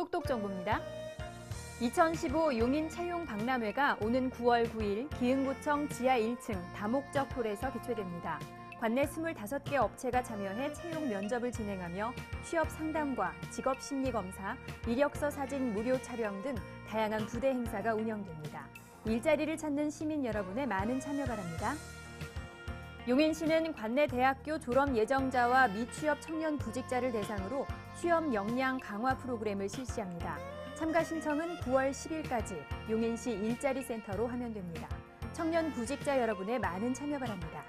똑똑 정보입니다. 2015 용인 채용 박람회가 오는 9월 9일 기흥구청 지하 1층 다목적 홀에서 개최됩니다. 관내 25개 업체가 참여해 채용 면접을 진행하며 취업 상담과 직업 심리 검사, 이력서 사진 무료 촬영 등 다양한 부대 행사가 운영됩니다. 일자리를 찾는 시민 여러분의 많은 참여 바랍니다. 용인시는 관내 대학교 졸업 예정자와 미취업 청년 구직자를 대상으로 취업 역량 강화 프로그램을 실시합니다. 참가 신청은 9월 10일까지 용인시 일자리 센터로 하면 됩니다. 청년 구직자 여러분의 많은 참여 바랍니다.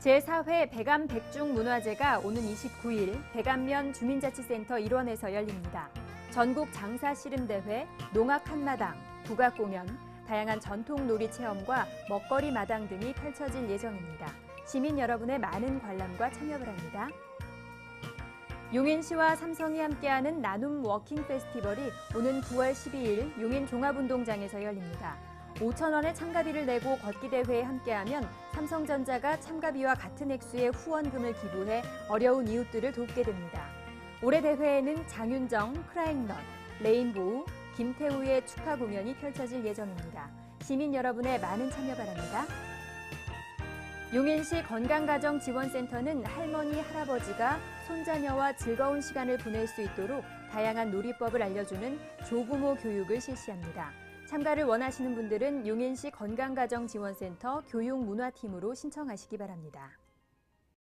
제4회 백암 백중 문화제가 오는 29일 백암면 주민자치센터 일원에서 열립니다. 전국 장사 씨름대회, 농악 한마당, 국악 공연, 다양한 전통 놀이 체험과 먹거리 마당 등이 펼쳐질 예정입니다. 시민 여러분의 많은 관람과 참여 바랍니다. 용인시와 삼성이 함께하는 나눔 워킹 페스티벌이 오는 9월 12일 용인 종합운동장에서 열립니다. 5천 원의 참가비를 내고 걷기 대회에 함께하면 삼성전자가 참가비와 같은 액수의 후원금을 기부해 어려운 이웃들을 돕게 됩니다. 올해 대회에는 장윤정, 크라잉넛, 레인보우, 김태우의 축하 공연이 펼쳐질 예정입니다. 시민 여러분의 많은 참여 바랍니다. 용인시 건강가정지원센터는 할머니, 할아버지가 손자녀와 즐거운 시간을 보낼 수 있도록 다양한 놀이법을 알려주는 조부모 교육을 실시합니다. 참가를 원하시는 분들은 용인시 건강가정지원센터 교육문화팀으로 신청하시기 바랍니다.